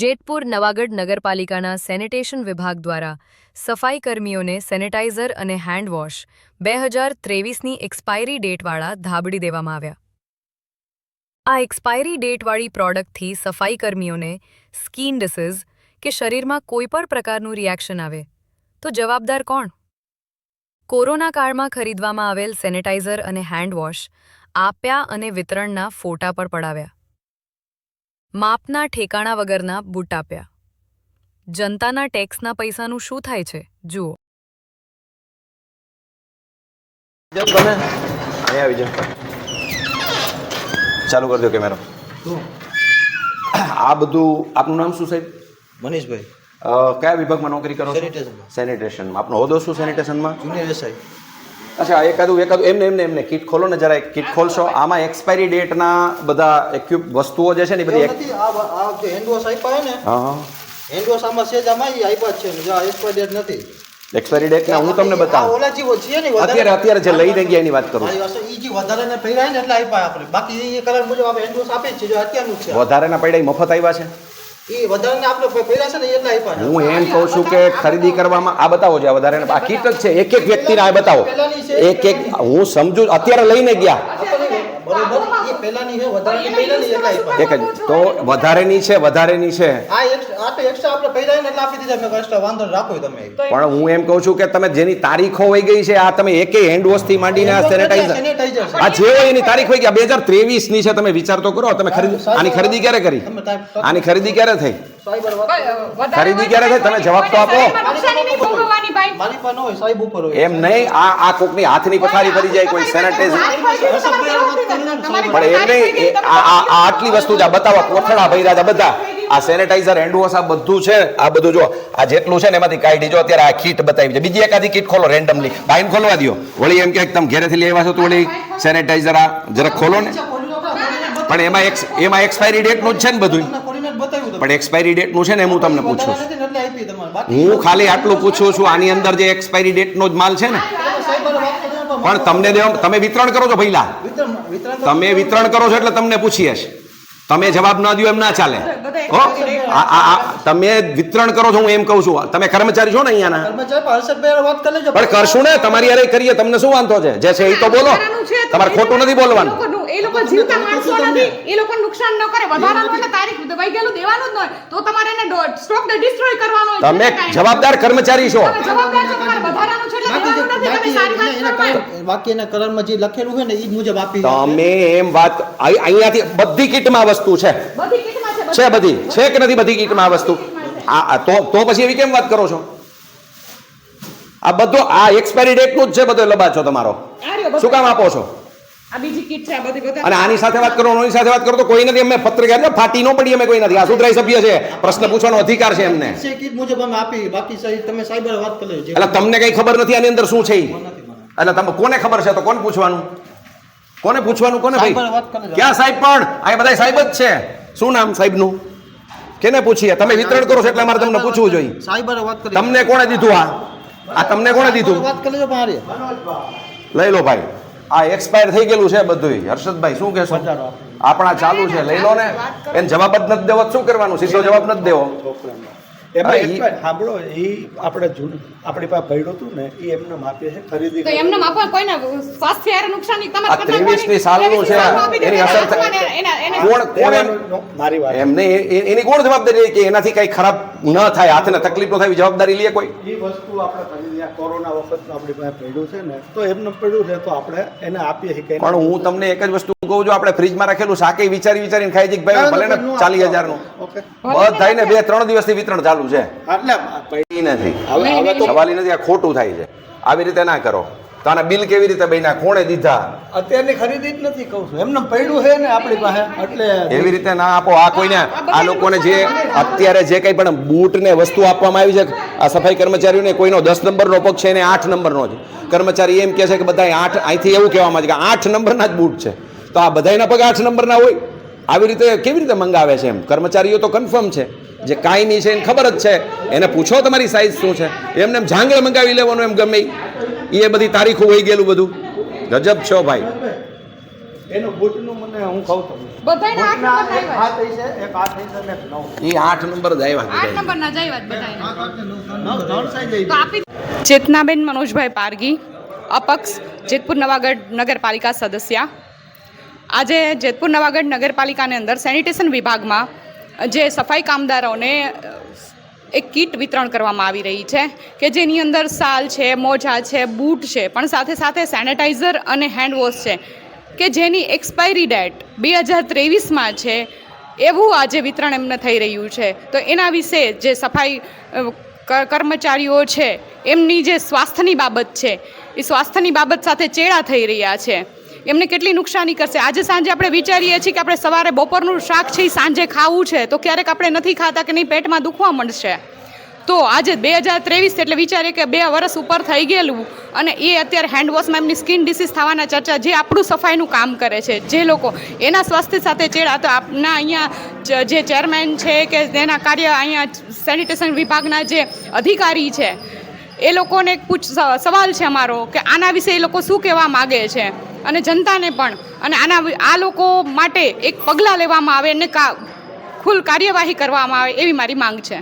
જેતપુર નવાગઢ નગરપાલિકાના સેનિટેશન વિભાગ દ્વારા સફાઈ કર્મીઓને સેનેટાઇઝર અને હેન્ડવોશ બે હજાર ત્રેવીસની એક્સપાયરી ડેટવાળા ધાબડી દેવામાં આવ્યા. આ એક્સપાયરી ડેટવાળી પ્રોડક્ટથી સફાઈ કર્મીઓને સ્કીન ડિસીઝ કે શરીરમાં કોઈપણ પ્રકારનું રિએક્શન આવે, તો જવાબદાર કોણ? કોરોના કાળમાં ખરીદવામાં આવેલ સેનેટાઇઝર અને હેન્ડવોશ આપ્યા અને વિતરણના ફોટા પર પડાવ્યા. માપના ઠેકાણા વગરના બૂટ આપ્યા. જનતાના ટેક્સના પૈસાનું શું થાય છે? જુઓ. ચાલુ કરી દો કેમેરો. આ બધું આપનું નામ શું સાહેબ? મનીષભાઈ. કયા વિભાગમાં નોકરી કરો છો? સેનિટેશનમાં સેનિટેશનમાં આપનો હોદ્દો શું? સેનિટેશનમાં જુનિયર એસઆઈ. અચ્છા એકાદું એકાદું એમને એમને એમને. કિટ ખોલો ને જરા કીટ ખોલશો. આમાં એક્સપાયરી ડેટના બધા એક્યુપ વસ્તુઓ જે છે ને બધી નથી. આ આ જે હેન્ડવોશ આપ્યા હે ને હા હા. હેન્ડવોશ આમાં સેજ આમાં ઈ આપ્યા જ છે. ને જો એક્સપાયરી ડેટ નથી. એક્સપાયરી ડેટના હું તમને બતાવું. ઓલા જેવો છે ને અત્યારે અત્યારે જે લઈ ગયા એની વાત કરું એ ઈ જે વધારે ને પહેરાય ને એટલે આપ્યા આપણે. બાકી એ કલર મુજબ આપણે હેન્ડવોશ આપે જ છે જો અત્યારનું છે. વધારે ના ઈ મફત આવ્યા છે? છે ને હું એમ કહું છું કે ખરીદી કરવામાં આ બતાવો છે વધારે આ કીટ જ છે. એક એક વ્યક્તિને આ બતાવો. એક એક હું સમજુ અત્યારે લઈને ગયા. એક જ તો વધારેની છે વધારેની છે. આ એક આ તો એક્સ્ટ્રા આપણે પહેર્યા ને એટલે આપી દીધા. મેં એક્સ્ટ્રા વાંધો નહીં, રાખો તમે. પણ હું એમ કહું છું કે તમે જેની તારીખો વહી ગઈ છે આ તમે એકે હેન્ડ વોશથી માંડીને આ સેનેટાઈઝર આ જે હોય એની તારીખ હોય ગયા બે હજાર ત્રેવીસની છે તમે વિચાર તો કરો તમે ખરીદી આની ખરીદી ક્યારે કરી? આની ખરીદી ક્યારે થઈ? ખરીદી ક્યારે થઈ તમે જવાબ તો આપો. મારી પાસે ન હોય સાહેબ ઉપર હોય. એમ નહીં આ આ કોકની હાથની પથારી ફરી જાય કોઈ સેનેટાઈઝર. પણ એમ નહીં આ આટલી વસ્તુ જ આ બતાવો. કોથળા ભર્યા હતા બધા. આ સેનેટાઈઝર હેન્ડવોશ આ બધું છે. આ બધું જો આ જેટલું છે ને એમાંથી કાઢી જો અત્યારે આ કીટ બતાવી છે. બીજી એકાદી કીટ ખોલો રેન્ડમલી બાઈન ખોલવા દ્યો. વળી એમ કે તમે ઘેરેથી લઈ આવ્યા છો તો વળી સેનેટાઈઝર આ જરાક ખોલો ને. પણ એમાં એક્સ એમાં એક્સપાયરી ડેટનું જ છે ને બધું પણ એક્સપાયરી ડેટનું છે ને હું તમને પૂછું છું હું ખાલી આટલું પૂછું છું આની અંદર જે એક્સપાયરી ડેટનો જ માલ છે ને. પણ તમને દેવા તમે વિતરણ કરો છો પહેલા તમે વિતરણ કરો છો એટલે તમને પૂછીએ છે તમે જવાબ ન દો એમ ના ચાલે. તમે વિતરણ કરો છો હું એમ કહું છું તમે કર્મચારી છો ને અહીંયાના? કર્મચારી પણ કરશું ને તમારી અરે કરીએ તમને શું વાંધો છે? જે છે એ તો બોલો. તમારે ખોટું નથી બોલવાનું. એ લોકો જીવતા માણસો નથી. એ લોકો નુકસાન ન કરે. વધારાનું એટલે તારીખ દવાઈ ગયેલું દેવાનું જ ન તો તમારે એને સ્ટોક ડિસ્ટ્રોય કરવાનો તમે જવાબદાર કર્મચારી છો. તમે જવાબદાર છો તમારે વધારાનું છે એટલે જે- તમે સારી વાત તમે એમ વાત અહીંયાથી બધી કીટમાં વસ્તુ છે. બધી છે છે બધી? છે કે નથી બધી કીટમાં આ વસ્તુ? આ તો તો પછી એવી કેમ વાત કરો છો? આ બધો આ એક્સપાયરી ડેટનું જ છે બધો લબાચો તમારો. આ રહ્યો બધું. શું કામ આપો છો? આ બીજી કીટ છે આ બધી બધા. અને આની સાથે વાત કરો એની સાથે વાત કરો તો કોઈ નથી અમે પત્રકાર ને ફાટી ન પડી અમે કોઈ નથી. આ સુધરાઈ સભ્ય છે પ્રશ્ન પૂછવાનો અધિકાર છે એમને. છે મુજબ અમે આપી બાકી સાહેબ તમે સાહેબ વાત કરી એટલે તમને કઈ ખબર નથી આની અંદર શું છે. એટલે તમે કોને ખબર છે તો કોને પૂછવાનું? કોને પૂછવાનું કોને ભાઈ. ક્યાં સાહેબ પણ? આ બધા સાહેબ જ છે. શું નામ સાહેબનું? કેને પૂછીએ? તમે વિતરણ કરો છો એટલે અમારે તમને પૂછવું જોઈએ. સાહેબ વાત કરી. તમને કોણે દીધું આ? આ તમને કોણે દીધું? વાત કરી પણ લઈ લો ભાઈ. આ એક્સપાયર થઈ ગયેલું છે બધું હર્ષદભાઈ શું કહેશો? આપણા ચાલુ છે. લઈ લો ને. એને જવાબ જ નથી દેવો. શું કરવાનું? સીધો જવાબ નથી દેવો. એમાં એક સાંભળો એ આપણે જૂન આપણી પાસે પડ્યું હતું ને એ એમને માપે છે ખરીદી તો એમને માપવા કોઈને સ્વાસ્થ્ય હારે નુકસાન નહીં. તમારે આ 23 ની સાલનું છે. 23 સાલનું આપી એની અસર થાય. એને- એને- એને- કોણ કોણ મારી વાત એમને એની કોણ જવાબદારી કે એનાથી કઈ ખરાબ ન થાય હાથને તકલીફ ન થાય જવાબદારી લે કોઈ. એ વસ્તુ આપણે કોરોના વખત આપણી પાસે પડ્યું છે ને તો એમને પડ્યું છે તો આપણે એને આપીએ છીએ પણ હું તમને એક જ વસ્તુ કહું છું આપણે ફ્રીજમાં રાખેલું શાકે વિચારી વિચારીને ખાઈ જઈએ કે ભાઈ ભલે ને ચાલીસ હજારનું બધા ને બે ત્રણ દિવસથી વિતરણ ચાલુ છે. એટલે નથી. હવે હવે તો સવાલ નથી આ ખોટું થાય છે. આવી રીતે ના કરો. તો આના બિલ કેવી રીતે બન્યા? કોણે દીધા? અત્યારની ખરીદી જ નથી કહું છું. એમને પડ્યું છે ને આપણી પાસે એટલે એવી રીતે ના આપો. આ કોઈને આ લોકોને જે અત્યારે જે કંઈ પણ બૂટ ને વસ્તુ આપવામાં આવી છે આ સફાઈ કર્મચારીઓને કોઈનો દસ નંબરનો પગ છે એને આઠ નંબરનો છે કર્મચારી એમ કહે છે કે બધા આઠ અહીંથી એવું કહેવામાં આવે છે કે આઠ નંબરના જ બૂટ છે. તો આ બધાયના પગ આઠ નંબરના હોય. આવી રીતે કેવી રીતે મંગાવે છે એમ? કર્મચારીઓ તો કન્ફર્મ છે. જે કાયમી છે એને ખબર જ છે. એને પૂછો તમારી સાઇઝ શું છે. એમને એમ જાંગળ મંગાવી લેવાનું એમ ગમે. એ બધી તારીખો હોઈ ગયેલું બધું. ગજબ છો ભાઈ. એનું બૂટનું મને હું કહું તમને. બધાયને આઠ નંબર એક આવ્યા આ થઈ છે એક આ થઈ છે નવ. એ આઠ નંબર જ આવ્યા આઠ બધા. નંબરના જ આવ્યા જ બધાયને. નવ ત્રણ સાઈઝ તો આપી ચેતનાબેન મનોજભાઈ પારગી અપક્ષ જેતપુર નવાગઢ નગરપાલિકા સદસ્ય. આજે જેતપુર નવાગઢ નગરપાલિકાની અંદર સેનિટેશન વિભાગમાં જે સફાઈ કામદારોને એક કીટ વિતરણ કરવામાં આવી રહી છે કે જેની અંદર સાલ છે, મોજા છે, બૂટ છે, પણ સાથે સાથે સેનેટાઈઝર અને હેન્ડવોશ છે, કે જેની એક્સપાયરી ડેટ બે હજાર ત્રેવીસમાં છે, એવું આજે વિતરણ એમને થઈ રહ્યું છે. તો એના વિશે જે સફાઈ કર્મચારીઓ છે, એમની જે સ્વાસ્થ્યની બાબત છે, એ સ્વાસ્થ્યની બાબત સાથે ચેડા થઈ રહ્યા છે. એમને કેટલી નુકસાની કરશે? આજે સાંજે આપણે વિચારીએ છીએ કે આપણે સવારે બપોરનું શાક છે એ સાંજે ખાવું છે, તો ક્યારેક આપણે નથી ખાતા કે નહીં, પેટમાં દુખવા મળશે તો આજે બે હજાર ત્રેવીસ એટલે વિચારીએ કે બે વર્ષ ઉપર થઈ ગયેલું અને એ અત્યારે હેન્ડવોશમાં એમની સ્કિન ડિસીઝ થવાના ચર્ચા, જે આપણું સફાઈનું કામ કરે છે, જે લોકો એના સ્વાસ્થ્ય સાથે ચેડા, તો આપના અહીંયા જે ચેરમેન છે કે તેના કાર્ય અહીંયા સેનિટેશન વિભાગના જે અધિકારી છે, એ લોકોને પૂછ સવાલ છે અમારો કે આના વિશે એ લોકો શું કહેવા માગે છે? અને જનતાને પણ. અને આના આ લોકો માટે એક પગલાં લેવામાં આવે અને ખુલ કાર્યવાહી કરવામાં આવે એવી મારી માંગ છે.